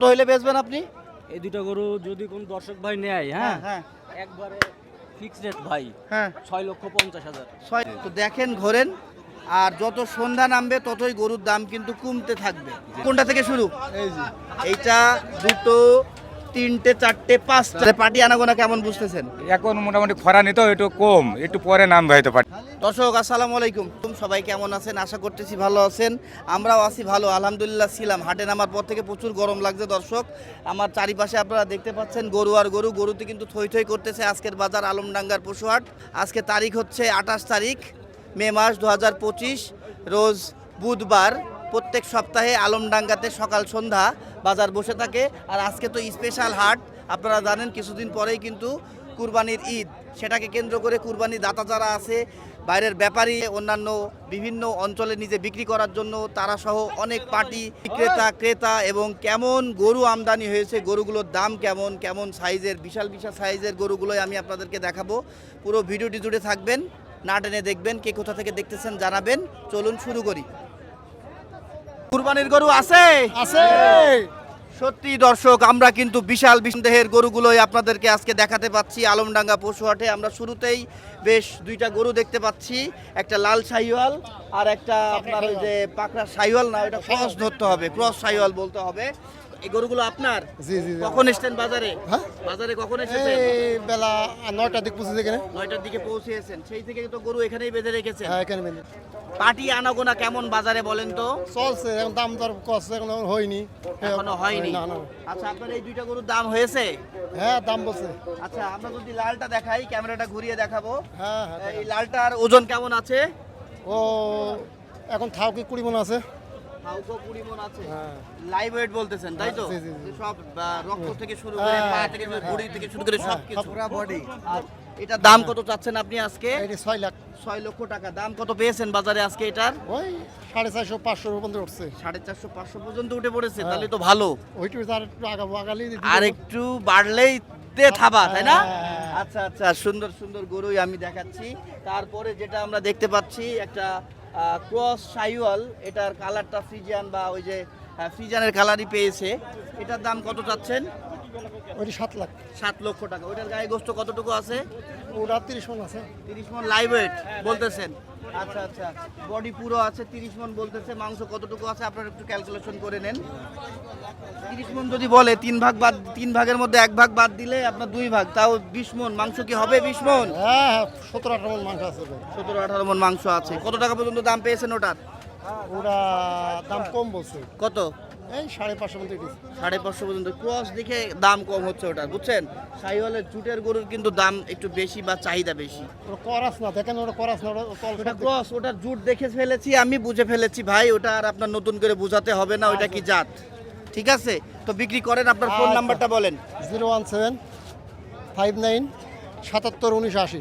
হইলে বেচবেন আপনি? এই দুটো গরু যদি কোন দর্শক ভাই নেয় হ্যাঁ? হ্যাঁ একবারে ফিক্সড রেট ভাই হ্যাঁ। ছয় লক্ষ পঞ্চাশ হাজার। ছয় তো দেখেন ঘোরেন আর যত সন্ধ্যা নামবে ততই গরুর দাম কিন্তু কমতে থাকবে। কোনটা থেকে শুরু? এইটা দুটো তিনটে চারটে পাঁচটা। পাটি আনাগোনা কেমন বুঝতেছেন? এখন মোটামুটি খরা নিত একটু কম একটু পরে নাম হয়তো পারি দর্শক আসসালামু আলাইকুম। সবাই কেমন আছেন? আশা করতেছি ভালো আছেন। আমরাও আছি ভালো আলহামদুলিল্লাহ ছিলাম। হাটে নামার পর থেকে প্রচুর গরম লাগছে দর্শক। আমার চারিপাশে আপনারা দেখতে পাচ্ছেন গরু আর গরু। গরুতে কিন্তু থই থই করতেছে আজকের বাজার আলমডাঙ্গার পশুহাট আজকে তারিখ হচ্ছে আঠাশ তারিখ মে মাস দু হাজার পঁচিশ রোজ বুধবার। প্রত্যেক সপ্তাহে আলমডাঙ্গাতে সকাল সন্ধ্যা বাজার বসে থাকে। আর আজকে তো স্পেশাল হাট। আপনারা জানেন কিছুদিন পরেই কিন্তু কুরবানির ঈদ। সেটাকে কেন্দ্র করে কুরবানি দাতা যারা আছে, বাইরের ব্যাপারী, অন্যান্য বিভিন্ন অঞ্চলে নিজে বিক্রি করার জন্য তারা সহ অনেক পার্টি বিক্রেতা, ক্রেতা এবং কেমন গরু আমদানি হয়েছে, গরুগুলোর দাম কেমন কেমন সাইজের, বিশাল বিশাল সাইজের গরুগুলোই আমি আপনাদেরকে দেখাবো। পুরো ভিডিওটি জুড়ে থাকবেন, না টেনে দেখবেন, কে কোথা থেকে দেখতেছেন জানাবেন। চলুন শুরু করি। কুরবানির গরু আছে? আছে। সত্যি দর্শক আমরা কিন্তু বিশাল বিদেহের গরুগুলোই আপনাদেরকে আজকে দেখাতে পাচ্ছি। আলমডাঙ্গা পশু হাটে আমরা শুরুতেই বেশ দুইটা গরু দেখতে পাচ্ছি। একটা লাল সাইওয়াল আর একটা আপনার ওই যে পাকড়া সাইওয়াল না ওটা ক্রস ধরতে হবে ক্রস সাইওয়াল বলতে হবে। এই গরুগুলো আপনার? জি জি। কখন এসছেন বাজারে? হ্যাঁ? বাজারে কখন এসেছেন? এই বেলা নয়টার দিক পৌঁছেছে এখানে। নয়টার দিকে পৌঁছেছেন। সেই থেকে তো গরু এখানেই বেঁধে রেখেছেন। হ্যাঁ এখানে পাটি আনাগোনা কেমন বাজারে বলেন তো? চলছে এখন দাম দর কষ্ট এখন হয়নি। এখনও হয়নি? না না। আচ্ছা আপনার এই দুইটা গরুর দাম হয়েছে? হ্যাঁ দাম বলছে। আচ্ছা আমরা যদি লালটা দেখাই ক্যামেরাটা ঘুরিয়ে দেখাবো। হ্যাঁ হ্যাঁ এই লালটার ওজন কেমন আছে? ও এখন থাও কি কুড়ি মন আছে? হাউকো কুড়ি মন আছে। হ্যাঁ। লাইভ ওয়েট বলতেছেন তাই তো? জি। সব রক্ত থেকে শুরু করে হ্যাঁ, পা থেকে থেকে শুরু করে সব হ্যাঁ, কিছু পুরা। আর এটার দাম কত চাচ্ছেন আপনি আজকে? এটি ছয় লাখ। ছয় লক্ষ টাকা। দাম কত পেয়েছেন বাজারে আজকে এটার? ওই সাড়ে চারশো পাঁচশো পর্যন্ত উঠছে। সাড়ে চারশো পাঁচশো পর্যন্ত উঠে পড়েছে হ্যাঁ। তাহলে তো ভালো। ওইটু আর একটু আগাবো আর একটু বাড়লেই তে থাবা তাই না? হ্যাঁ। আচ্ছা আচ্ছা সুন্দর সুন্দর গরুই আমি দেখাচ্ছি। তারপরে যেটা আমরা দেখতে পাচ্ছি একটা ক্রস সাইওয়াল এটার কালারটা ফ্রিজিয়ান বা ওই যে ফ্রিজিয়ানের কালারই পেয়েছে। এটার দাম কত চাচ্ছেন? ওইটি সাত লাখ। সাত লক্ষ টাকা। ওইটার গায়ে গোস্ত কতটুকু আছে? ওটা তিরিশ মন আছে। তিরিশ মন লাইভ ওয়েট বলতেছেন। আচ্ছা আচ্ছা। বডি পুরো আছে তিরিশ মন বলতেছে। মাংস কতটুকু আছে? আপনারা একটু ক্যালকুলেশন করে নেন। তিরিশ মন যদি বলে তিন ভাগ বাদ তিন ভাগের মধ্যে এক ভাগ বাদ দিলে আপনার দুই ভাগ। তাও বিশ মন। মাংস কি হবে বিশ মন? হ্যাঁ হ্যাঁ সতেরো আঠারো মন মাংস আছে। সতেরো আঠারো মন মাংস আছে। কত টাকা পর্যন্ত দাম পেয়েছেন ওটার? ওটা দাম কম বলছে। কত? এই সাড়ে পাঁচশো দিচ্ছে সাড়ে পাঁচশো পর্যন্ত। ক্রস দেখে দাম কম হচ্ছে ওটার বুঝছেন? সাইওয়ালের জুটের গরুর কিন্তু দাম একটু বেশি বা চাহিদা বেশি। ওটা করাস না দেখেন ওটা করাস না ওটা ওটা ক্রস ওটার জুট দেখে ফেলেছি আমি বুঝে ফেলেছি ভাই ওটা আর আপনার নতুন করে বোঝাতে হবে না ওটা কি জাত? ঠিক আছে? তো বিক্রি করেন আপনার ফোন আচ্ছা। নাম্বারটা বলেন। Zero one seven five nine সাতাত্তর উনিশ আশি।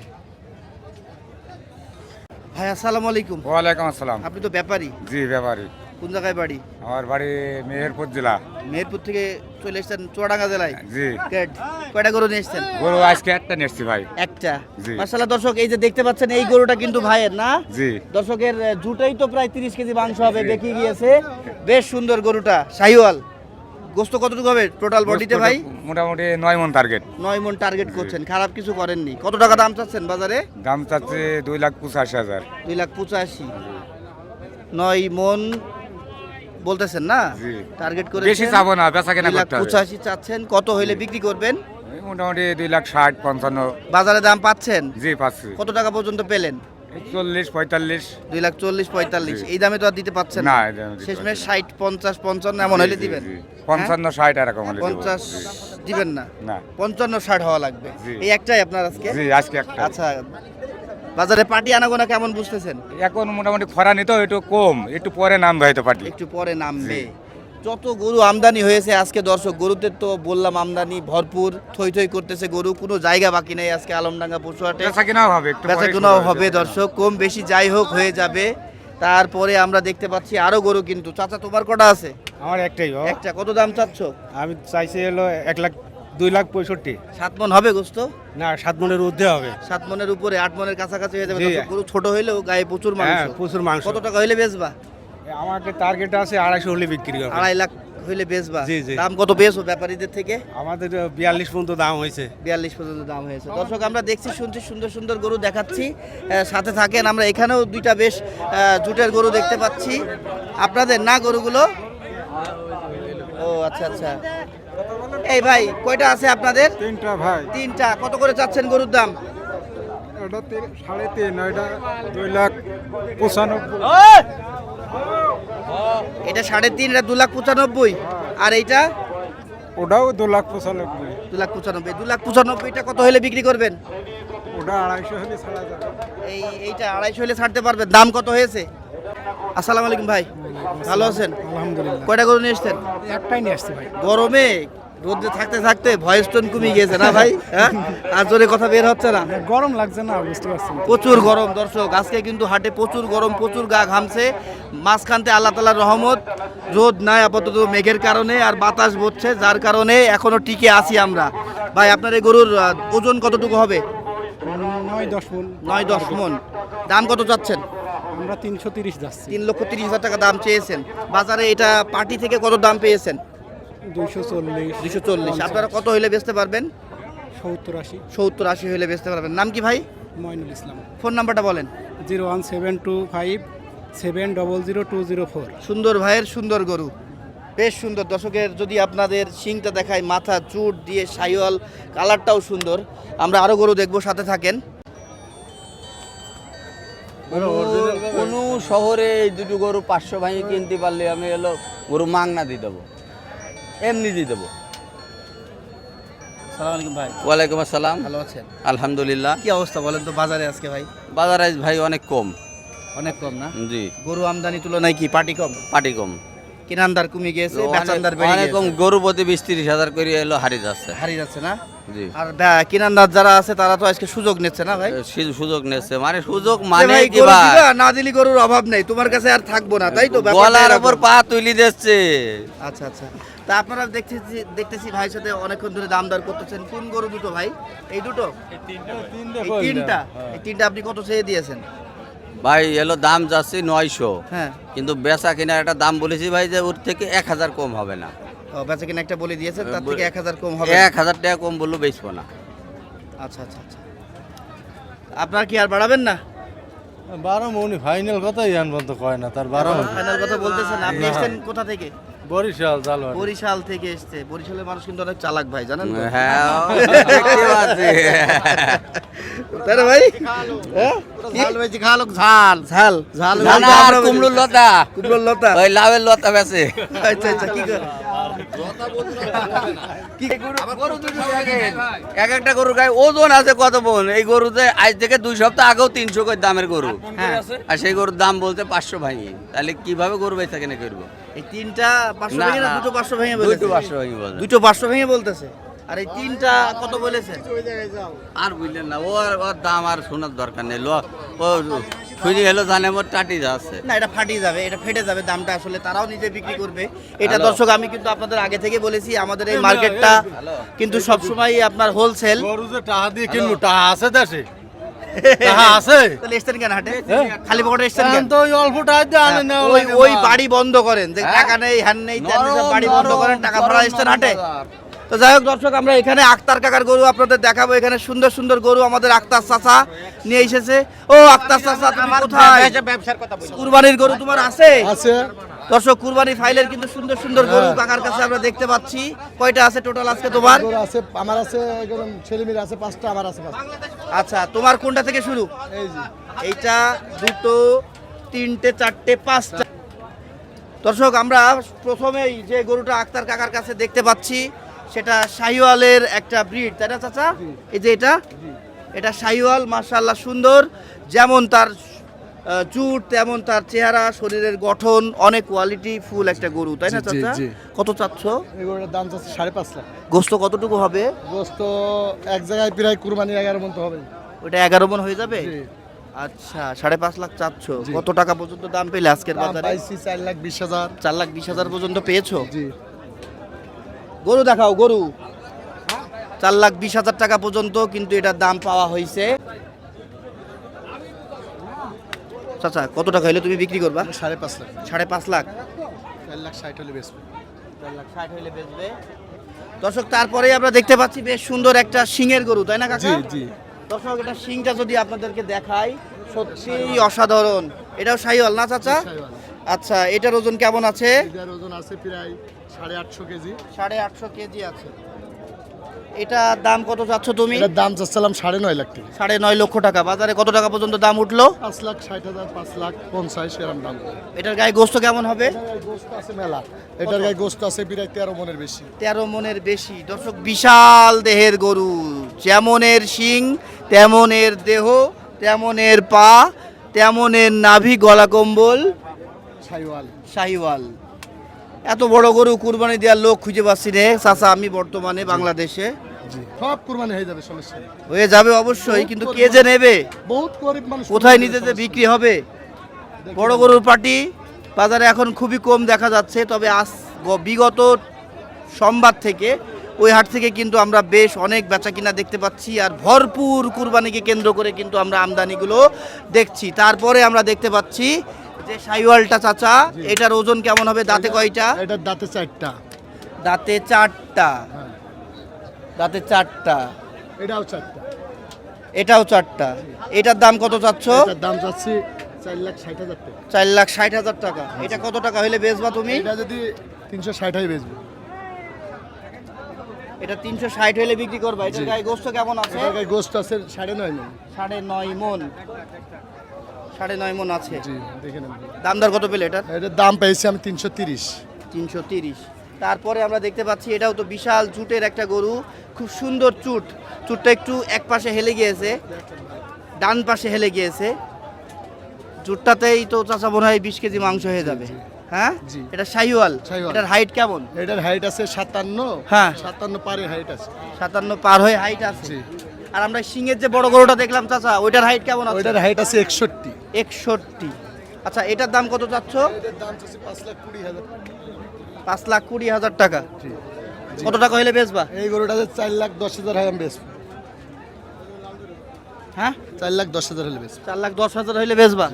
ভাই আসসালামু আলাইকুম। ওয়ালাইকুম আসসালাম। আপনি তো ব্যাপারী। জি ব্যাপারী। কোন জায়গায় বাড়ি? আমার বাড়ি মেহেরপুর জেলা। মেহেরপুর থেকে চলে এসেছেন চুয়াডাঙ্গা জেলায়? জি। Good. কয়টা গরু নিয়ে এসেছেন? গরু আজকে একটা নেছি ভাই। একটা? জি। মাসাল্লাহ দর্শক এই যে দেখতে পাচ্ছেন এই গরুটা কিন্তু ভাইয়ের না? জি। দর্শকের জুটাই তো প্রায় তিরিশ কেজি মাংস হবে বেঁকে গিয়েছে। বেশ সুন্দর গরুটা শাহিওয়াল। গোস্ত কতটুকু হবে টোটাল বডিতে ভাই? মোটামুটি নয় মন টার্গেট নয় মন টার্গেট করছেন খারাপ কিছু করেননি। কত টাকা দাম চাচ্ছেন বাজারে? দাম চাচ্ছে দুই লাখ পঁচাশি হাজার। দুই লাখ পঁচাশি। নয় মন বলতেছেন না? জি। টার্গেট করে বেশি চাবো না বেচা কেনা লাখ করতে হবে। পঁচাশি চাচ্ছেন কত হইলে বিক্রি করবেন? মোটামুটি দুই লাখ ষাট পঞ্চান্ন। বাজারে দাম পাচ্ছেন? জি পাচ্ছি। কত টাকা পর্যন্ত পেলেন? চল্লিশ পঁয়তাল্লিশ। দুই লাখ চল্লিশ পঁয়তাল্লিশ। এই দামে তো আর দিতে পাচ্ছেন না, শেষমেশ ষাট পঞ্চাশ পঞ্চান্ন এমন হলে দিবেন। হ্যাঁ? পঞ্চান্ন ষাট এরকম হলে পঞ্চাশ দিবেন না? না। পঞ্চান্ন ষাট হওয়া লাগবে। এই একটাই আপনার আজকে? জি আজকে একটা আচ্ছা। বাজারে পাটি আনাগোনা কেমন বুঝতেছেন? এখন মোটামুটি খরা নিত একটু কম। একটু পরে নামবে হয়তো পাটি একটু পরে নামবে। যত গরু আমদানি হয়েছে আজকে দর্শক গরুতে তো বললাম আমদানি ভরপুর থই থই করতেছে গরু কোনো জায়গা বাকি নেই আজকে আলমডাঙ্গা হবে একটু বেচা কেনাও হবে দর্শক কম বেশি যাই হোক হয়ে যাবে। তারপরে আমরা দেখতে পাচ্ছি আরও গরু কিন্তু। চাচা তোমার কটা আছে? আমার একটাই একটা কত দাম চাচ্ছ? আমি চাইছি হলো এক লাখ দুই লাখ পঁয়ষট্টি। সাত মন হবে গোস্ত? না সাত মনের ঊর্ধ্বে হবে। সাত মনের উপরে আট মনের কাছাকাছি হয়ে যাবে গরু ছোট হইলেও গায়ে প্রচুর মাংস। হ্যাঁ প্রচুর মাংস। কত টাকা হইলে বেচবা? আমাকে টার্গেট আছে আড়াইশো হলে বিক্রি হবে। আড়াই লাখ হইলে বেচবা? জি, জি। দাম কত পেয়েছ ব্যাপারীদের থেকে? আমাদের বিয়াল্লিশ পর্যন্ত দাম হয়েছে। বিয়াল্লিশ পর্যন্ত দাম হয়েছে। দর্শক আমরা দেখছি শুনছি সুন্দর সুন্দর গরু দেখাচ্ছি। সাথে থাকেন আমরা। এখানেও দুইটা বেশ জুটের গরু দেখতে পাচ্ছি। আপনাদের না গরুগুলো? ও আচ্ছা আচ্ছা। এই ভাই কয়টা আছে আপনাদের? তিনটা ভাই। তিনটা। কত করে চাচ্ছেন গরুর দাম? সাড়ে তিন ওইটা দুই লাখ পঁচানব্বই। এটা সাড়ে তিন এটা দু লাখ পঁচানব্বই। আর এইটা? ওটাও দু লাখ পঁচানব্বই। দু লাখ পঁচানব্বই। দু লাখ পঁচানব্বইটা কত হলে বিক্রি করবেন? ওটা আড়াইশো হলে ছাড়া যাবে এই এইটা আড়াইশো হলে ছাড়তে পারবেন। দাম কত হয়েছে? আসসালামু আলাইকুম ভাই। ভালো আছেন? আলহামদুলিল্লাহ। কয়টা গরু নিয়ে এসছেন? একটাই নিয়ে আসছি ভাই। গরমে রোদে থাকতে থাকতে ভয়েস টোন কমে গিয়েছে না ভাই? হ্যাঁ? আর জোরে কথা বের হচ্ছে না। গরম লাগছে না বুঝতে পারছেন প্রচুর গরম দর্শক আজকে কিন্তু হাটে প্রচুর গরম প্রচুর গা ঘামছে। মাঝখানতে আল্লাহ তালার রহমত রোদ নাই আপাতত মেঘের কারণে আর বাতাস বচ্ছে যার কারণে এখনও টিকে আছি আমরা। ভাই আপনার এই গরুর ওজন কতটুকু হবে? নয় দশ মন। নয় দশ মন। দাম কত চাচ্ছেন? আমরা তিনশো তিরিশ যাচ্ছি। তিন লক্ষ তিরিশ হাজার টাকা দাম চেয়েছেন। বাজারে এটা পার্টি থেকে কত দাম পেয়েছেন? দুইশো চল্লিশ। দুশো চল্লিশ। আপনারা কত হইলে বেচতে পারবেন? সত্তর আশি। সত্তর আশি হইলে বেচতে পারবেন। নাম কি ভাই? মইনুল ইসলাম। ফোন নাম্বারটা বলেন। Zero one seven two five seven double zero two zero four. সুন্দর ভাইয়ের সুন্দর গরু। বেশ সুন্দর। দর্শকের যদি আপনাদের শিংটা দেখায় মাথা চুট দিয়ে সাইওয়াল কালারটাও সুন্দর। আমরা আরও গরু দেখব সাথে থাকেন। কোন শহরে এই দুটো গরু পাঁচশো ভাই কিনতে পারলে আমি এলো গরু মাংনা দিয়ে দেবো। এমনি দিয়ে দেবো। ওয়ালাইকুম আসসালাম। ভালো আছেন? আলহামদুলিল্লাহ। কি অবস্থা বলেন তো বাজারে আজকে ভাই? বাজারে আজ ভাই অনেক কম। অনেক কম না? জি। গরু আমদানি তুলনায় কি পাটি কম? পাটি কম। কিনান্দার কমে গিয়েছে অনেক- বেচান্দার বেড়ে অনেক কম গরু প্রতি বিশ তিরিশ হাজার করে এলো হারিয়ে যাচ্ছে। হারিয়ে যাচ্ছে না? আর কিনান্দার যারা আছে তারা তো আজকে সুযোগ নিচ্ছে না ভাই? সুযোগ নিচ্ছে। মানে সুযোগ মানে কি ভাই? না দিলি গরুর অভাব নেই। তোমার কাছে আর থাকব না তাই তো? গলার এরকম। পা তুলি দিচ্ছে। আচ্ছা আচ্ছা। তা আপনারা দেখতেছি দেখতেছি ভাইয়ের সাথে অনেকক্ষণ ধরে দাম দর করতেছেন। কোন গরু দুটো ভাই? এই দুটো? এই তিনটা এই তিনটা আপনি কত চেয়ে দিয়েছেন? ভাই এলো দাম যাচ্ছে নয়শো। হ্যাঁ। কিন্তু বেচা কিনার একটা দাম বলেছি ভাই যে ওর থেকে এক হাজার কম হবে না। বেচা কিনা একটা বলে দিয়েছেন তার থেকে এক হাজার কম হবে। এক হাজার টাকা কম বললেও বেচবো না। আচ্ছা আচ্ছা আচ্ছা। আপনার কি আর বাড়াবেন না? বারো মৌনি ফাইনাল কথাই আনব তো কয় না তার বারো ফাইনাল কথা বলতেছেন আপনি এসেছেন কোথা থেকে? বরিশাল জাল বরিশাল থেকে এসছে। বরিশালের মানুষ কিন্তু অনেক চালাক ভাই জানেন তো? হ্যাঁ দেখতে পাচ্ছি। ভাই? হ্যাঁ? ঝাল বেশি খাওয়া লোক ঝাল। ঝাল। ঝাল আর কুমড়োর লতা। কুমড়োর লতা? ওই লাভের লতা বেছে আচ্ছা আচ্ছা কি করে কি এক একটা গরুর গায়ে ওজন আছে কত বোন এই গরুতে আজ থেকে দুই সপ্তাহ আগেও তিনশো করে দামের গরু। হ্যাঁ। আর সেই গরুর দাম বলতে পাঁচশো ভাঙি। তাহলে কীভাবে গরু বেচা কেনে করব? এই তিনটা পাঁচশো ভেঙে। দুটো পাঁচশো ভেঙে বলেছে পাঁচশো ভাঙি বলে দুটো পাঁচশো ভেঙে বলতেছে? আর এই তিনটা কত বলেছে আর বুঝলেন না ও আর ওর দাম আর শোনার দরকার নেই লো ও জানে মোট টাটি যাচ্ছে না এটা ফাটিয়ে যাবে এটা ফেটে যাবে দামটা আসলে তারাও নিজে বিক্রি করবে। এটা দর্শক আমি কিন্তু আপনাদের আগে থেকে বলেছি আমাদের এই মার্কেটটা কিন্তু সবসময় আপনার হোলসেল গরু যে টাকা দিয়ে কিনবো টাকা আছে দেশে? টাকা আছে? তাহলে এসছেন কেন হাটে? খালি পকেটে এসছেন ওই অল্প টাকা দিয়ে আনে না ওই ওই বাড়ি। বন্ধ করেন যে টাকা নেই হ্যান নেই বাড়ি বন্ধ করেন টাকা ভরা হাটে? তো যাই হোক দর্শক আমরা এখানে আক্তার কাকার গরু আপনাদের দেখাবো। এখানে সুন্দর সুন্দর গরু আমাদের আক্তার চাচা নিয়ে এসেছে। ও আক্তার চাচা তুমি কোথায়? কুরবানির গরু তোমার আছে? আছে। দর্শক কুরবানি ফাইলের কিন্তু সুন্দর সুন্দর গরু কাকার কাছে আমরা দেখতে পাচ্ছি। কয়টা আছে টোটাল আজকে তোমার? আছে আমার আছে এরকম ছেলে মেয়ে আছে পাঁচটা আমার আছে আচ্ছা তোমার কোনটা থেকে শুরু? এইটা দুটো তিনটে চারটে পাঁচটা। দর্শক আমরা প্রথমেই যে গরুটা আক্তার কাকার কাছে দেখতে পাচ্ছি সেটা শাহিওয়ালের একটা ব্রিড তাই না চাচা? এই যে এটা এটা শাহিওয়াল মার্শাল্লাহ সুন্দর। যেমন তার চুট তেমন তার চেহারা শরীরের গঠন অনেক কোয়ালিটি ফুল একটা গরু তাই না চাচা? কত চাচ্ছ? এই গরুটার দাম চাচ্ছে সাড়ে পাঁচ লাখ। গোস্ত কতটুকু হবে? গোস্ত এক জায়গায় প্রায় কুরবানি এগারো মন তো হবে ওটা এগারো মন হয়ে যাবে? আচ্ছা সাড়ে পাঁচ লাখ চাচ্ছ। কত টাকা পর্যন্ত দাম পেলে আজকের বাজারে? চার লাখ বিশ হাজার। চার লাখ বিশ হাজার পর্যন্ত পেয়েছ? জি। গরু দেখাও গরু। চার লাখ বিশ হাজার টাকা পর্যন্ত কিন্তু এটার দাম পাওয়া হয়েছে চাচা কত টাকা হলে তুমি বিক্রি করবা? সাড়ে পাঁচ লাখ। সাড়ে পাঁচ লাখ। চার লাখ ষাট হলে বেশি চার লাখ ষাট বেচবে। দর্শক তারপরেই আমরা দেখতে পাচ্ছি বেশ সুন্দর একটা শিংয়ের গরু তাই না কাকা? জি দর্শক এটা শিংটা যদি আপনাদেরকে দেখাই সত্যিই অসাধারণ। এটাও সাইওয়াল না চাচা? আচ্ছা এটার ওজন কেমন আছে? এটার ওজন আছে প্রায় সাড়ে আটশো কেজি। সাড়ে আটশো কেজি আছে। এটা দাম কত চাচ্ছ তুমি? এটার দাম চাচ্ছিলাম সাড়ে নয় লাখ টাকা। সাড়ে নয় লক্ষ টাকা। বাজারে কত টাকা পর্যন্ত দাম উঠল? পাঁচ লাখ ষাট হাজার পাঁচ লাখ পঞ্চাশ এরম দাম। এটার গায়ে গোস্ত কেমন হবে? গোস্ত আছে মেলা। এটার গায়ে গোস্ত আছে প্রায় তেরো মনের বেশি। তেরো মনের বেশি। দর্শক বিশাল দেহের গরু। যেমনের শিং তেমনের দেহ তেমনের পা তেমনের নাভি গলা কম্বল শাহিওয়াল। এত বড় গরু কুরবানি দেওয়ার লোক খুঁজে পাচ্ছি রে। চাচা আমি বর্তমানে বাংলাদেশে। সব কুরবানি হয়ে যাবে সমস্যা হয়ে যাবে অবশ্যই কিন্তু কে যে নেবে? বহুত গরিব মানুষ কোথায় নিতে যে বিক্রি হবে? বড় গরুর পাটি বাজারে এখন খুবই কম দেখা যাচ্ছে তবে আজ বিগত সোমবার থেকে ওই হাট থেকে কিন্তু আমরা বেশ অনেক বেচা কিনা দেখতে পাচ্ছি আর ভরপুর কুরবানিকে কেন্দ্র করে কিন্তু আমরা আমদানিগুলো দেখছি। তারপরে আমরা দেখতে পাচ্ছি যে সাইওয়ালটা চাচা এটার ওজন কেমন হবে? দাঁতে কয়টা? এটার দাঁতে চারটা। দাঁতে চারটা। হ্যাঁ। দাঁতে চারটা। এটাও চারটা। এটাও চারটা। এটার দাম কত চাচ্ছ? এটার দাম যাচ্ছে চার লাখ ষাট হাজার টাকা। টাকা। এটা কত টাকা হলে বেচবা তুমি? এটা যদি তিনশো ষাট হয় বেচবো। এটা তিনশো ষাট হলে বিক্রি করবা। এটার গায়ে গোস্ত কেমন আছে? গায়ে গোস্ত আছে সাড়ে নয় মন সাড়ে নয় মন সাড়ে নয় মন আছে। জি দেখে নেন। দাম দর কত পেলে এটার? এটার দাম পেয়েছি আমি তিনশো তিরিশ। তিনশো তিরিশ। তারপরে আমরা দেখতে পাচ্ছি এটাও তো বিশাল চুটের একটা গরু। খুব সুন্দর চুট। চুটটা একটু এক পাশে হেলে গিয়েছে। ডান পাশে হেলে গিয়েছে। চুটটাতেই তো চাচা মনে হয় বিশ কেজি মাংস হয়ে যাবে। হ্যাঁ? এটা শাহিওয়াল। এটার হাইট কেমন? এটার হাইট আছে সাতান্ন। হ্যাঁ। সাতান্ন পারে হাইট আছে। সাতান্ন পার হয়ে হাইট আছে। আর আমরা সিংহের যে বড় গরুটা দেখলাম চাচা ওইটার হাইট কেমন আছে? ওইটার হাইট আছে একষট্টি। একষট্টি। আচ্ছা এটার দাম কত চাচ্ছ? এটার দাম আছে পাঁচ লাখ কুড়ি হাজার টাকা। কত টাকা হলে বেচবা? এই গরুটাতে চার লাখ দশ হাজার হয় আমি বেচবো। হ্যাঁ? চার লাখ দশ হাজার হলে বেচবো। চার লাখ দশ হাজার হইলে বেচবা?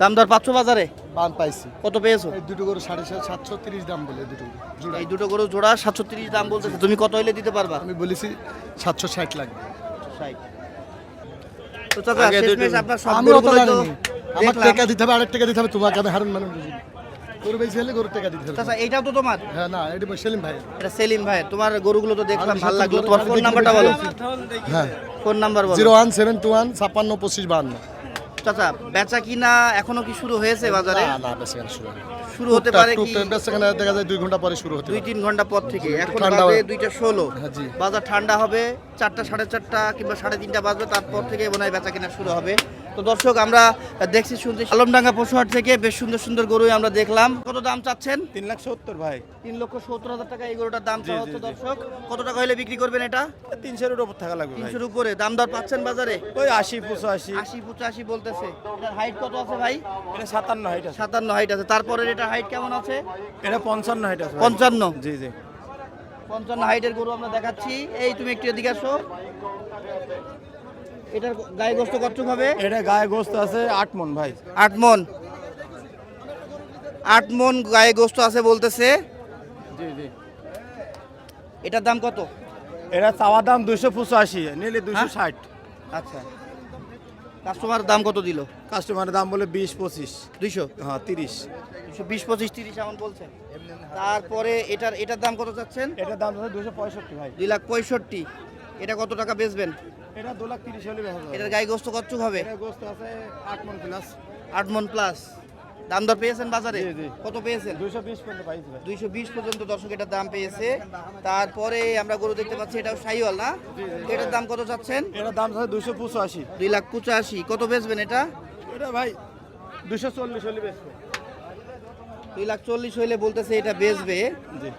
দাম দর পাচ্ছ বাজারে? বান পাইছি। কত পেয়েছ? এই দুটো গরু সাড়ে সাতশো তিরিশ দাম বলে দুটো জোড়া। এই দুটো গরু জোড়া সাতশো তিরিশ দাম বলতেছে তুমি কত হইলে দিতে পারবা? আমি বলেছি সাতশো ষাট লাগবে। ষাট। তো চাচা শেষমেশ আপনার সব আমি তো আমার টাকা দিতে হবে আরেক টাকা দিতে হবে তোমাকে আমি হারুন মানুষ বুঝি গরু বেশি হলে গরুর টাকা দিতে হবে। চাচা এইটাও তো তোমার? হ্যাঁ না এটা সেলিম ভাই। এটা সেলিম ভাই তোমার গরুগুলো তো দেখলাম ভালো লাগল। তোমার ফোন নাম্বারটা বলো। হ্যাঁ ফোন নাম্বার বলো। Zero one seven two one ছাপ্পান্ন পঁচিশ বাহান্ন। চাচা বেচা কিনা এখনও কি শুরু হয়েছে বাজারে? না না বেশি শুরু হয় শুরু হতে পারে কি? বেশিখানে দেখা যায় দুই ঘণ্টা পরে শুরু হতে দুই। তিন ঘণ্টা পর থেকে। এখন বাজে। দুইটা ষোলো। হ্যাঁ। বাজার ঠান্ডা হবে চারটা সাড়ে চারটা কিংবা সাড়ে তিনটা বাজবে তারপর থেকে মনে হয় বেচা কিনা শুরু হবে। তো দর্শক আমরা দেখছি শুনছি আলমডাঙ্গা পশুহাট থেকে বেশ সুন্দর সুন্দর গরুই আমরা দেখলাম। কত দাম চাচ্ছেন? তিন লাখ সত্তর ভাই। তিন লক্ষ সত্তর হাজার টাকা এই গরুটার দাম চাওয়া হচ্ছে দর্শক। কত টাকা হলে বিক্রি করবেন এটা? তিনশোর উপর থাকা লাগবে ভাই। তিনশোর উপরে। দাম দর পাচ্ছেন বাজারে? ওই আশি পঁচাশি। আশি পঁচাশি বলতেছে। এটার হাইট কত আছে ভাই? এটা সাতান্ন হাইট আছে। সাতান্ন হাইট আছে। তারপরে এটা হাইট কেমন আছে? এটা পঞ্চান্ন হাইট আছে। পঞ্চান্ন? জি জি। পঞ্চান্ন হাইটের গরু আমরা দেখাচ্ছি। এই তুমি একটু এদিকে আসো। এটার গায়ে গোস্ত কতটুক হবে? এটা গায়ে গোস্ত আছে আট মন ভাই। আট মন। আট মন গায়ে গোস্ত আছে বলতেছে। জি জি। এটার দাম কত? এটা চাওয়া দাম দুশো পঁচাশি নিলে দুশো হ্যাঁ? ষাট। আচ্ছা। কাস্টমার দাম কত দিল? কাস্টমারের দাম বলে বিশ পঁচিশ। দুইশো? হ্যাঁ তিরিশ। দুশো বিশ পঁচিশ তিরিশ এমন বলছেন তারপরে এটার এটার দাম কত চাচ্ছেন? এটার দাম দুশো পঁয়ষট্টি ভাই। দুই লাখ পঁয়ষট্টি। এটা কত টাকা বেচবেন? এটা দু লাখ তিরিশ হলে এটার গায়ে গোস্ত কচ্ছুক হবে? গোস্ত আছে আট মন প্লাস আট মন প্লাস দাম দর পেয়েছেন বাজারে। কত পেয়েছেন? দুইশো বিশ পর্যন্ত দর্শক এটার দাম পেয়েছে। তারপরে আমরা গরু দেখতে পাচ্ছি এটাও সাইওয়াল না? এটার দাম কত চাচ্ছেন? এটার দাম আছে দুশো পঁচাশি। দুই লাখ পঁচাশি। কত বেচবেন এটা? এটা ভাই দুশো চল্লিশ হলে বেচবো। দুই লাখ চল্লিশ হইলে বলতেছে এটা বেচবে। জি।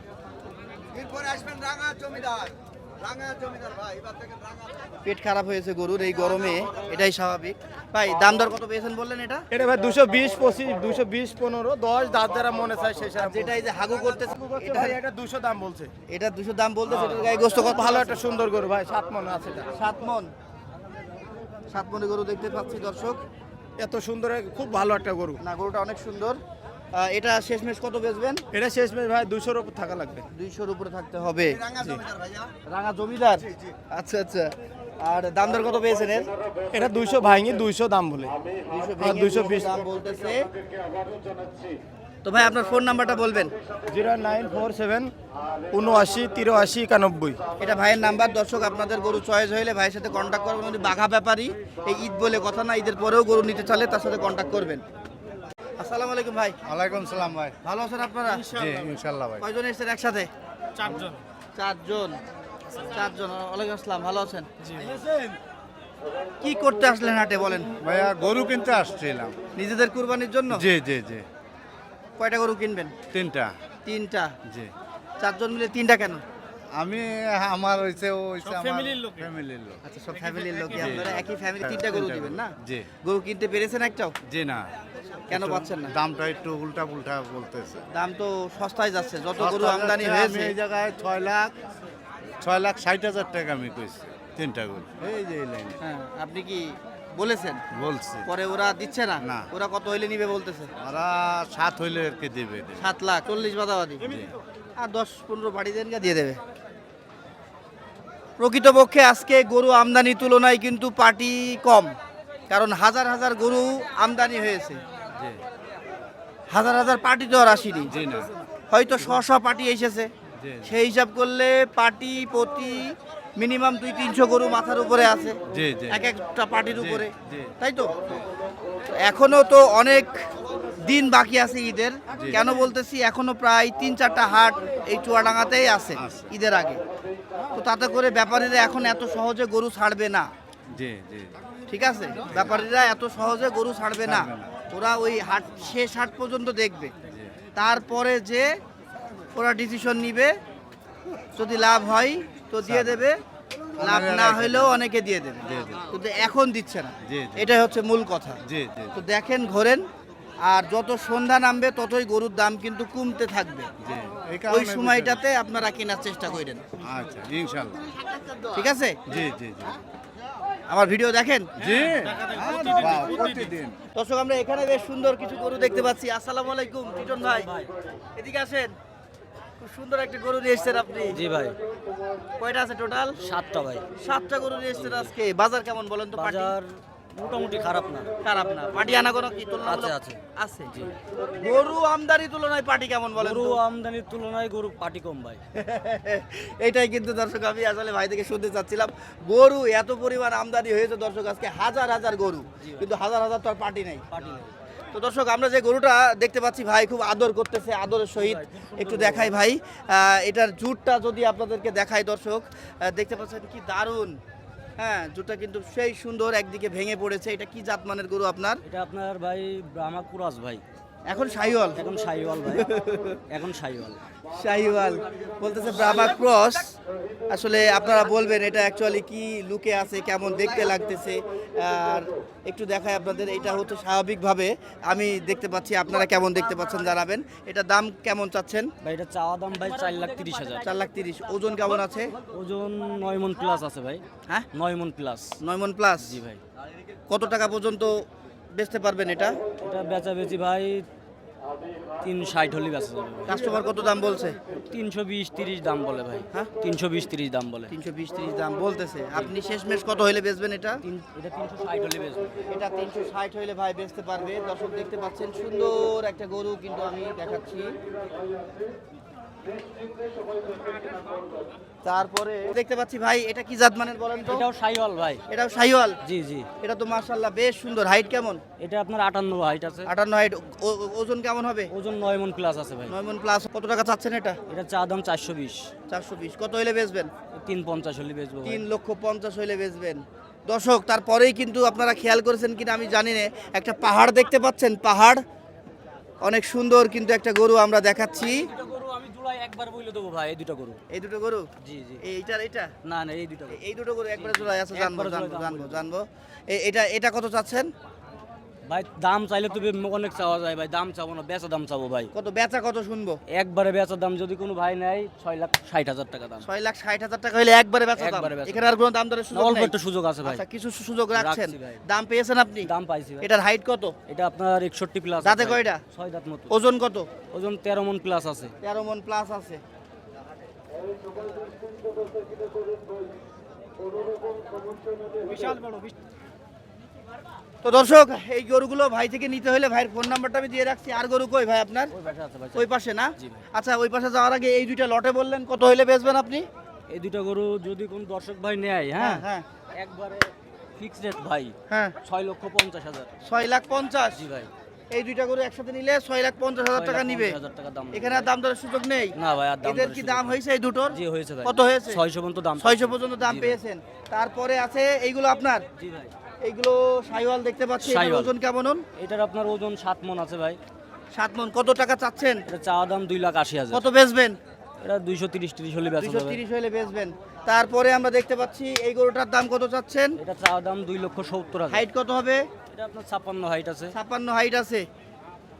পেট খারাপ হয়েছে গরুর এই গরমে এটাই স্বাভাবিক। ভাই দাম দর কত পেয়েছেন বললেন এটা? এটা ভাই দুশো বিশ পঁচিশ দুশো বিশ পনেরো দশ যার যারা মনে চায় সেই আর যেটা এই যে হাগু করতেছে এটা এটা দুশো দাম বলছে। এটা দুশো দাম বলতেছে এটার গায়ে গোস্ত কত? ভালো একটা সুন্দর গরু ভাই সাত মন আছে এটা। সাত মন। সাত মনে গরু দেখতে পাচ্ছি দর্শক। এত সুন্দর খুব ভালো একটা গরু। না গরুটা অনেক সুন্দর। এটা শেষমেশ কত বেচবেন? এটা শেষ মেশ ভাই দুশোর উপর থাকা লাগবে। দুইশোর উপরে থাকতে হবে। রাঙা জমিদার আচ্ছা আচ্ছা। আর দাম দর কত পেয়েছেন এর? এটা দুইশো ভাঙি দুইশো দাম বলে। দুইশো আর 220 দাম বলতেছে। তো ভাই আপনার ফোন নাম্বারটা বলবেন। জিরো নাইন ফোর সেভেন উনআশি তিরাশি একানব্বই। এটা ভাইয়ের নাম্বার। দর্শক আপনাদের গরু চয়েস হইলে ভাইয়ের সাথে কন্ট্যাক্ট করবেন। উনি বাঘা ব্যাপারী। এই ঈদ বলে কথা না ঈদের পরেও গরু নিতে চাইলে তার সাথে কন্ট্যাক্ট করবেন। আসসালামু আলাইকুম ভাই। ওয়ালাইকুম সালাম ভাই। ভালো আছেন আপনারা? জি ইনশাল্লাহ ভাই। কয়জন এসেছেন একসাথে? চারজন। চারজন। চারজন। ওয়ালাইকুম আসসালাম ভালো আছেন? কি করতে আসলেন হাটে বলেন? ভাইয়া গরু কিনতে আসছিলাম। নিজেদের কুরবানির জন্য? জি জি জি। কয়টা গরু কিনবেন? তিনটা। তিনটা। জি। চারজন মিলে তিনটা কেন? আমি আমার হইছে ও হইছে আমার ফ্যামিলির লোক ফ্যামিলির লোক। আচ্ছা সব ফ্যামিলির লোকই। আপনারা একই ফ্যামিলি তিনটা গরু দিবেন না? জি। গরু কিনতে পেরেছেন একটাও? জি না। কেন পাচ্ছেন না? দামটা একটু উল্টা পুল্টা বলতেছে। দাম তো সস্তায় যাচ্ছে যত গরু আমদানি হয়েছে। এই জায়গায় ছয় লাখ ছয় লাখ ষাট হাজার টাকা আমি কইছি তিনটা গরু। এই যে লাইনে। হ্যাঁ আপনি কি বলেছেন? বলছি। পরে ওরা দিচ্ছে না? না। ওরা কত হইলে নিবে বলতেছে? ওরা সাত হইলে কি দেবে সাত লাখ চল্লিশ বাদাবাদি। আর দশ পনেরো বাড়ি দেন দিয়ে দেবে। প্রকৃতপক্ষে আজকে গরু আমদানি তুলনায় কিন্তু পার্টি কম কারণ হাজার হাজার গরু আমদানি হয়েছে। হাজার হাজার পার্টি তো আর আসেনি। হয়তো শ শ পার্টি এসেছে। সেই হিসাব করলে পার্টি প্রতি মিনিমাম দুই তিনশো গরু মাথার উপরে আছে। এক একটা পার্টির উপরে। তাই তো? এখনও তো অনেক দিন বাকি আছে ঈদের। কেন বলতেছি এখনও প্রায় তিন চারটা হাট এই চুয়াডাঙ্গাতেই আছে। ঈদের আগে। তো তাতে করে ব্যাপারীরা এখন এত সহজে গরু ছাড়বে না। ঠিক আছে? ব্যাপারীরা এত সহজে গরু ছাড়বে না। ওরা ওই হাট শেষ হাট পর্যন্ত দেখবে। তারপরে যে ওরা ডিসিশন নিবে যদি লাভ হয় তো দিয়ে দেবে লাভ না। হলেও অনেকে দিয়ে দেবে। কিন্তু এখন দিচ্ছে না। এটাই হচ্ছে মূল কথা। তো দেখেন ঘোরেন আর যত সন্ধ্যা নামবে ততই গরুর দাম কিন্তু কমতে থাকবে। ওই সময়টাতে আপনারা কেনার চেষ্টা করেন। আচ্ছা ঠিক আছে? জি জি জি। আমার ভিডিও দেখেন? জি। প্রতিদিন দর্শক আমরা এখানে বেশ সুন্দর কিছু গরু দেখতে পাচ্ছি। আসসালামু আলাইকুম টিটন ভাই। এদিকে আসেন। খুব সুন্দর একটা গরু নিয়ে এসেছেন আপনি। জি ভাই। কয়টা আছে টোটাল সাতটা ভাই। সাতটা গরু নিয়ে এসেছেন আজকে। বাজার কেমন বলেন তো? বাজার মোটামুটি খারাপ না। খারাপ না। পাটি আনা কোনো কি তুলনামূলক আছে, আছে। আছে? গরু আমদানি তুলনায় পাটি কেমন বলেন গরু আমদানির তুলনায় গরু পাটি কম ভাই। এটাই কিন্তু দর্শক আমি আসলে ভাই থেকে শুনতে চাচ্ছিলাম গরু এত পরিমাণ আমদানি হয়েছে দর্শক আজকে হাজার হাজার গরু কিন্তু হাজার হাজার তো আর পাটি নাই। পাটি নেই। তো দর্শক আমরা যে গরুটা দেখতে পাচ্ছি ভাই খুব আদর করতেছে আদরের সহিত। একটু দেখাই ভাই এটার জুটটা যদি আপনাদেরকে দেখাই দর্শক দেখতে পাচ্ছেন কি দারুণ। হ্যাঁ জুটা কিন্তু সেই সুন্দর একদিকে ভেঙে পড়েছে। এটা কি জাতমানের গরু আপনার? এটা আপনার ভাই ব্রাহ্মা কুরাস ভাই। এখন শাহিওয়াল এখন সাইওয়াল ভাই। এখন সাইওয়াল। শাহিওয়াল বলতেছে ব্রাহ্মা ক্রস। আসলে আপনারা বলবেন এটা অ্যাকচুয়ালি কি লুকে আছে কেমন দেখতে লাগতেছে। আর একটু দেখাই আপনাদের এটা হচ্ছে স্বাভাবিকভাবে আমি দেখতে পাচ্ছি আপনারা কেমন দেখতে পাচ্ছেন জানাবেন। এটা দাম কেমন চাচ্ছেন? ভাই এটা চাওয়া দাম ভাই চার লাখ তিরিশ হাজার। চার লাখ তিরিশ। ওজন কেমন আছে? ওজন নয় মন প্লাস আছে ভাই। হ্যাঁ? নয় মন প্লাস নয় মন প্লাস জি ভাই। কত টাকা পর্যন্ত বেচতে পারবেন এটা? এটা বেচা বেচি ভাই তিন ষাট হলে বেচা যাবে কাস্টমার কত দাম বলছে? তিনশো বিশ তিরিশ দাম বলে ভাই। হ্যাঁ? তিনশো বিশ তিরিশ দাম বলে। তিনশো বিশ তিরিশ দাম বলতেছে। আপনি শেষমেশ কত হইলে বেচবেন এটা? তিন এটা তিনশো ষাট হলে বেচবে এটা তিনশো ষাট হইলে ভাই বেচতে পারবে। দর্শক দেখতে পাচ্ছেন সুন্দর একটা গরু কিন্তু আমি দেখাচ্ছি। তারপরে দেখতে পাচ্ছি ভাই এটা কি জাত মানের বলেন তো? এটাও সাইওয়াল ভাই। এটাও শাহিওয়াল? জি জি। এটা তো মাশাল্লাহ বেশ সুন্দর। হাইট কেমন? এটা আপনার আটান্ন হাইট আছে। আটান্ন হাইট ওজন কেমন হবে? ওজন নয় মন প্লাস আছে ভাই। নয় মন প্লাস কত টাকা চাচ্ছেন এটা? এটা চা দাম চারশো বিশ। চারশো বিশ। কত হইলে বেচবেন? তিন পঞ্চাশ হলে বেচবো ভাই। তিন লক্ষ পঞ্চাশ হইলে বেচবেন। দর্শক তারপরেই কিন্তু আপনারা খেয়াল করেছেন কিনা আমি জানি না। একটা পাহাড় দেখতে পাচ্ছেন পাহাড়। অনেক সুন্দর কিন্তু একটা গরু আমরা দেখাচ্ছি দুটো গরু আমি জুলাই একবার বলে দেবো ভাই এই দুটো গরু। এই দুটো গরু? জি জি। এইটা এটা না না এই দুটো এই দুটো গরু একবারে জোড়ায় আছে জানব জানব জানব জানব। এটা এটা কত চাচ্ছেন? ভাই দাম চাইলে তো বে- অনেক চাওয়া যায় ভাই দাম চাবো না বেচা দাম চাবো ভাই। কত বেচা কত শুনব? একবারে বেচার দাম যদি কোনো ভাই নেয় ছয় লাখ ষাট হাজার টাকা দাম। ছয় লাখ ষাট হাজার টাকা হলে একবারে বেচা দাম। এখানে আর কোনো দাম দরের সুযোগ অল্প একটু সুযোগ আছে ভাই। আচ্ছা কিছু সুযোগ রাখছেন। দাম পেয়েছেন আপনি? দাম পাইছি ভাই। এটার হাইট কত? এটা আপনার একষট্টি প্লাস দাঁতে কয়টা? ছয় দাঁত মতো। ওজন কত? ওজন তেরো মন প্লাস আছে। তেরো মন প্লাস আছে। তো দর্শক এই গরুগুলো ভাই থেকে নিতে হলে ভাইয়ের ফোন নাম্বারটা আমি দিয়ে রাখছি। আর গরু কই ভাই আপনার? ওই পাশে না? আচ্ছা ওই পাশে যাওয়ার আগে এই দুইটা লটে বললেন কত হইলে বেচবেন আপনি? এই দুটো গরু যদি কোন দর্শক ভাই নেয় হ্যাঁ? হ্যাঁ হ্যাঁ। একবারে ফিক্সড রেট ভাই হ্যাঁ। ছয় লক্ষ পঞ্চাশ হাজার। ছয় লাখ পঞ্চাশ? জি ভাই। এই দুইটা গরু একসাথে নিলে ছয় লাখ পঞ্চাশ হাজার টাকা নিবে। এখানে আর দাম দরের সুযোগ নেই? না ভাই আর এদের কি দাম। হয়েছে এই দুটোর? জি হয়েছে ভাই। কত হয়েছে? ছয়শো পর্যন্ত দাম ছয়শো। পর্যন্ত দাম পেয়েছেন। তারপরে আছে এইগুলো আপনার? জি ভাই। এইগুলো সাইওয়াল দেখতে পাচ্ছি সাইওয়াল। ওজন কেমন? হন? এটার আপনার ওজন সাত মন আছে ভাই। সাত মন কত টাকা চাচ্ছেন? এটা চাওয়া দাম দুই লাখ আশি হাজার। কত বেচবেন? এটা দুইশো তিরিশ তিরিশ হলে বেচা দুশো যাবে তিরিশ হলে বেচবেন। তারপরে আমরা দেখতে পাচ্ছি এই গরুটার দাম কত চাচ্ছেন? এটা চাওয়া দাম দুই লক্ষ সত্তর হাজার। হাইট কত হবে? এটা আপনার ছাপ্পান্ন হাইট আছে। ছাপ্পান্ন হাইট আছে।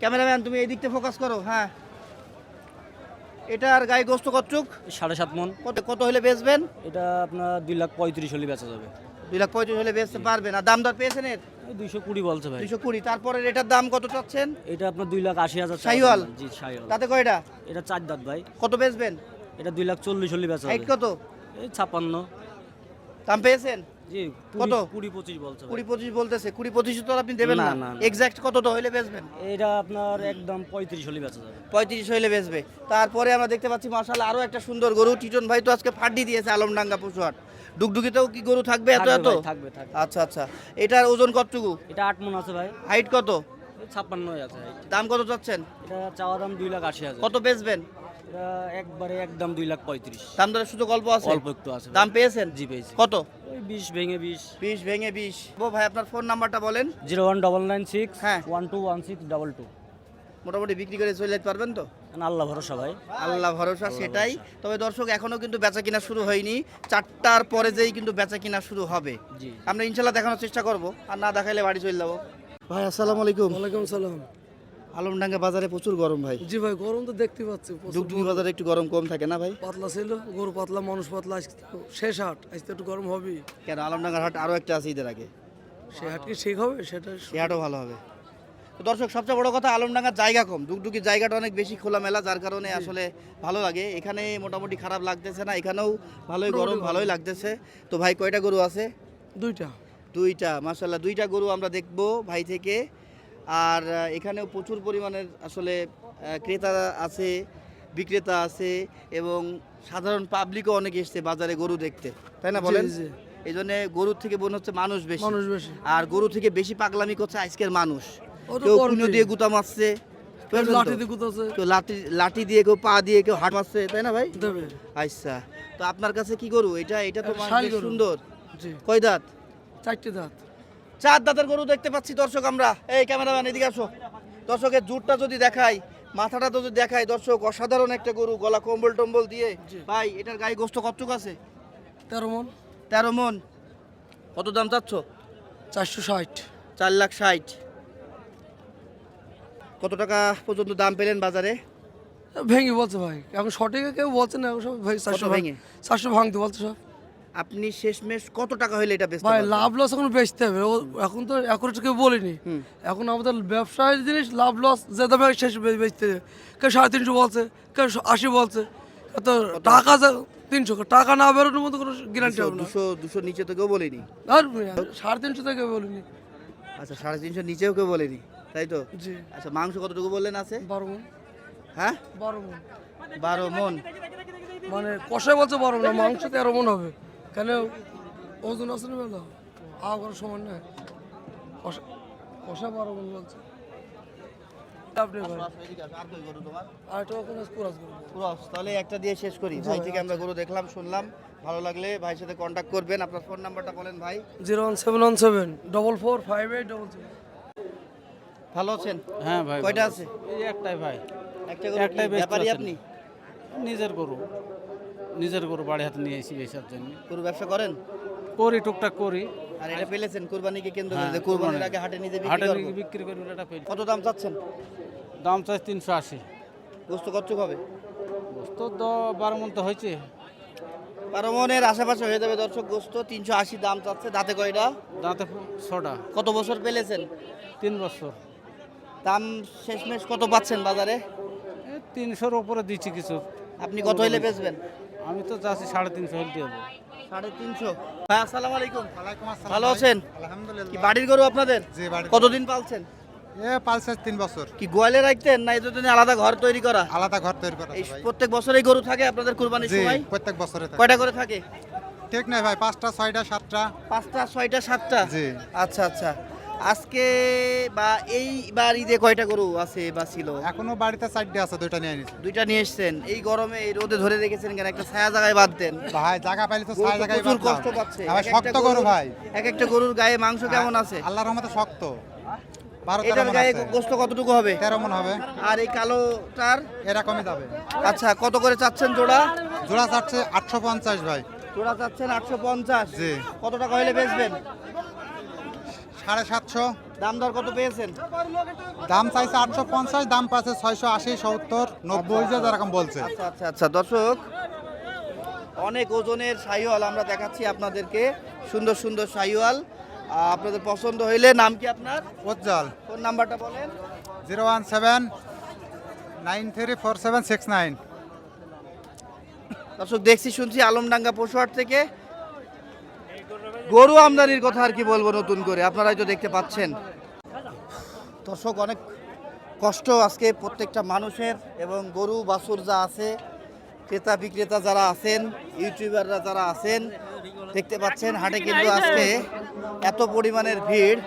ক্যামেরাম্যান তুমি এই দিকতে ফোকাস করো হ্যাঁ। এটার গায়ে গোস্ত কচ্চুক সাড়ে সাত মন। কত কত হলে বেচবেন? এটা আপনার দুই লাখ পঁয়ত্রিশ হলে বেচা যাবে। দুই লাখ পঁয়ত্রিশ হলে বেচতে পারবেন। আর দাম দর পেয়েছেন এর? দুইশো কুড়ি বলছে ভাই। দুইশো কুড়ি। তারপরে এটার দাম কত চাচ্ছেন? এটা আপনার দুই লাখ আশি হাজার শাহিওয়াল? জি শাহিওয়াল। তাতে কয়টা? এটা চার দাঁত ভাই। কত বেচবেন? এটা দুই লাখ চল্লিশ হলে বেচা হাইট কত? এই ছাপ্পান্ন। দাম পেয়েছেন? জি কত? কুড়ি পঁচিশ বলছে কুড়ি পঁচিশ বলতেছে। কুড়ি পঁচিশ তো আপনি দেবেন না। এক্সাক্ট কত তো হইলে বেচবেন? এটা আপনার একদম পঁয়ত্রিশ হলে বেচা যাবে। পঁয়ত্রিশ হইলে বেচবে। তারপরে আমরা দেখতে পাচ্ছি মার্শাল আরও একটা সুন্দর গরু। টিটন ভাই তো আজকে ফাড্ডি দিয়েছে আলমডাঙ্গা পশুহাট। ডুগডুগিতেও কি গরু থাকবে এত এত? থাকবে থাকবে। আচ্ছা আচ্ছা। এটার ওজন কতটুকু? এটা আট মন আছে ভাই। হাইট কত? ছাপ্পান্ন আছে। দাম কত চাচ্ছেন? এটা চাওয়া দাম দুই লাখ আশি হাজার। কত বেচবেন? একবারে একদম দুই লাখ পঁয়ত্রিশ। দাম দরের শুধু অল্প আছে? অল্প একটু আছে দাম পেয়েছেন? জি পেয়েছি। কত? ওই বিশ ভেঙে বিশ। বিশ ভেঙে বিশ। ও ভাই আপনার ফোন নাম্বারটা বলেন। Zero one double nine six হ্যাঁ। One two one six double two. মোটামুটি বিক্রি করে চলে যেতে পারবেন তো? আল্লাহ ভরসা ভাই। আল্লাহ ভরসা সেটাই। তবে দর্শক এখনও কিন্তু বেচা কিনা শুরু হয়নি। চারটার পরে যেই কিন্তু বেচা কিনা শুরু হবে। জি আমরা ইনশাল্লাহ দেখানোর চেষ্টা করব। আর না দেখাইলে বাড়ি চলে যাব। ভাই আসসালামু আলাইকুম। ওয়ালাইকুম সালাম। আলমডাঙ্গা বাজারে প্রচুর গরম ভাই। জি ভাই গরম তো দেখতে পাচ্ছি প্রচুর ডুগডুগি বাজারে একটু গরম কম থাকে না ভাই? পাতলা ছিল গরু পাতলা মানুষ পাতলা তো শেষ হাট আজকে একটু গরম হবে কেন আলমডাঙ্গার হাট আরও একটা আছে ঈদের আগে। সে হাট কি ঠিক হবে? সেটা সে হাটও ভালো হবে। তো দর্শক সবচেয়ে বড় কথা আলমডাঙ্গার জায়গা কম। ডুগডুগি জায়গাটা অনেক বেশি খোলামেলা যার কারণে আসলে ভালো লাগে। এখানে মোটামুটি খারাপ লাগতেছে না এখানেও ভালোই গরম ভালোই লাগতেছে। তো ভাই কয়টা গরু আছে? দুইটা। দুইটা মাসাল্লাহ দুইটা গরু আমরা দেখব ভাই থেকে। আর এখানেও প্রচুর পরিমাণের আসলে ক্রেতা আছে বিক্রেতা আছে এবং সাধারণ পাবলিকও অনেক এসছে বাজারে গরু দেখতে। তাই না বলেন। এই জন্য গরুর থেকে মনে হচ্ছে মানুষ বেশি। মানুষ বেশি। আর গরু থেকে বেশি পাগলামি করছে আজকের মানুষ। কেউ করবেই। দিয়ে গুতা মারছে। লাঠি দিয়ে গুতাছে কেউ লাঠি লাঠি দিয়ে কেউ পা দিয়ে কেউ হাট মারছে তাই না ভাই? আচ্ছা তো আপনার কাছে কি গরু? এটা এটা তো। সুন্দর। কয় দাঁত? চারটে দাঁত। চার দাঁতের গরু দেখতে পাচ্ছি দর্শক আমরা। এই ক্যামেরাম্যান এদিকে আসো। দর্শকের জুটটা যদি দেখাই মাথাটা তো যদি দেখাই দর্শক অসাধারণ একটা গরু গলা কম্বল টম্বল দিয়ে। ভাই এটার গায়ে গোস্ত কতটুক আছে? তেরো মন। তেরো মন। কত দাম চাচ্ছ? চারশো ষাট। চার লাখ ষাট। কত টাকা পর্যন্ত দাম পেলেন বাজারে? ভেঙে বলছে ভাই। এখন সঠিক কেউ বলছে না সব ভাই চারশো ভেঙে? চারশো ভাঙতে বলছে সব। আপনি শেষমেশ কত টাকা হইলে এটা বেচতে ভাই লাভ লস এখন বেচতে হবে। এখন তো এখন কেউ বলিনি। এখন আমাদের ব্যবসায় জিনিস লাভ লস যে দামে শেষ বেচতে হবে। কেউ সাড়ে তিনশো বলছে কেউ আশি বলছে। তো টাকা যা- তিনশো টাকা না বেরোনোর মতো কোনো গ্যারান্টি হবে দুশো দুশো নিচে তো কেউ বলিনি? আর সাড়ে তিনশো থেকে বলিনি। আচ্ছা সাড়ে তিনশো নিচেও কেউ বলেনি? তাই তো? জি। আচ্ছা মাংস কতটুকু বললেন আছে? বারো মন। হ্যাঁ? বারো মন। বারো মন। মানে কষাই বলছে বারো মন মাংস তেরো মন হবে। কেন? ওজন আছে না বেলা? আ করার সময় নেই কষা বারো মন বলছে। তাহলে একটা দিয়ে শেষ করি। ভাই থেকে আমরা গরু দেখলাম শুনলাম। ভালো লাগলে ভাইয়ের সাথে কন্ট্যাক্ট করবেন। আপনার ফোন নাম্বারটা বলেন ভাই। Zero one seven one seven double four five eight double seven. ভালো আছেন? হ্যাঁ ভাই কয়টা আছে? এই একটাই ভাই। একটা গরু একটাই কি বেচতে ব্যাপারী আছেন। আপনি? নিজের গরু। নিজের গরু বাড়ি হাতে নিয়ে এসি বেচার জন্য। গরু ব্যবসা করেন? করি টুকটাক করি। আর এটা পেলেছেন কুরবানিকে কেন্দ্র করে? কুরবানির আগে হাটে নিজে বিক্রি হাটে বিক্রি করব এটা পেয়ে কত দাম চাচ্ছেন? দাম চাই তিনশো আশি। গোস্ত কচ্ছুক হবে? বস্তু তো বারো মন তো হয়েছে। বারো মনের আশেপাশে হয়ে যাবে দর্শক গোস্ত তিনশো আশি দাম চাচ্ছে। দাঁতে কয়টা? দাঁতে ছটা। কত বছর পেলেছেন তিন বছর। দাম শেষমেশ কত পাচ্ছেন বাজারে? তিনশোর উপরে দিচ্ছি কিছু। আপনি কত হইলে বেচবেন? আমি তো চাচ্ছি সাড়ে তিনশো হলে দেবো সাড়ে তিনশো। ভাই আসসালামু আলাইকুম। ভালো আছেন? আলহামদুলিল্লাহ। কি বাড়ির গরু আপনাদের? জি, বাড়ির গরু। কতদিন পালছেন? এ পালছে তিন বছর। কি গোয়ালে রাখতেন না এদের জন্য আলাদা ঘর তৈরি করা? আলাদা ঘর তৈরি করা প্রত্যেক বছরই গরু থাকে আপনাদের কুরবানির জি সময়? প্রত্যেক বছরে কয়টা করে থাকে? ঠিক নাই ভাই পাঁচটা ছয়টা সাতটা। পাঁচটা ছয়টা সাতটা? জি। আচ্ছা আচ্ছা। আজকে বা এইবার ঈদে কয়টা গরু আছে বা ছিল? এখনও বাড়িতে চারটে আছে দুইটা নিয়ে নিছি দুইটা নিয়ে এসছেন। এই গরমে এই রোদে ধরে রেখেছেন কেন? একটা ছায়া জায়গায় বাদ দেন। ভাই জায়গা পাইলে তো গরু ছয় জায়গায় প্রচুর কষ্ট পাচ্ছে। ভাই শক্ত করো ভাই। এক একটা গরুর গায়ে মাংস কেমন আছে? আল্লাহর রহমতে শক্ত। বারো এটার গায়ে গোস্ত কতটুকু হবে? তেরো মন হবে। আর এই কালোটার? এরকমই যাবে। আচ্ছা কত করে চাচ্ছেন জোড়া? জোড়া চাচ্ছে আটশো পঞ্চাশ ভাই। জোড়া চাচ্ছেন আটশো পঞ্চাশ। কত টাকা হলে বেচবেন? সাড়ে সাতশো। দাম দর কত পেয়েছেন? দাম চাইছে আটশো পঞ্চাশ দাম পাচ্ছে ছয়শো আশি সত্তর নব্বই যে যেরকম বলছে। আচ্ছা আচ্ছা আচ্ছা দর্শক অনেক ওজনের শাহিওয়াল আমরা দেখাচ্ছি আপনাদেরকে। সুন্দর সুন্দর আহ, আপনাদের পছন্দ হইলে নাম কি আপনার? উজ্জ্বল। ফোন নাম্বারটা বলেন। Zero one seven nine three four seven six nine. দর্শক দেখছি শুনছি আলমডাঙ্গা পশুহাট থেকে। গরু আমদানির কথা আর কি বলব নতুন করে? আপনারাই তো দেখতে পাচ্ছেন। দর্শক, অনেক কষ্ট আজকে প্রত্যেকটা মানুষের এবং গরু, বাছুর যা আছে, ক্রেতা, বিক্রেতা যারা আছেন, ইউটিউবাররা যারা আছেন, দেখতে পাচ্ছেন হাটে কিন্তু আজকে এত পরিমাণের ভিড়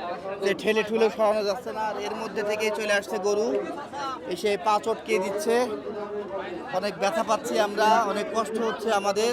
যে ঠেলে ঠুলে সরানো যাচ্ছে না। আর এর মধ্যে থেকেই চলে আসছে গরু। এসে পা চটকে দিচ্ছে। অনেক ব্যথা পাচ্ছি আমরা, অনেক কষ্ট হচ্ছে আমাদের।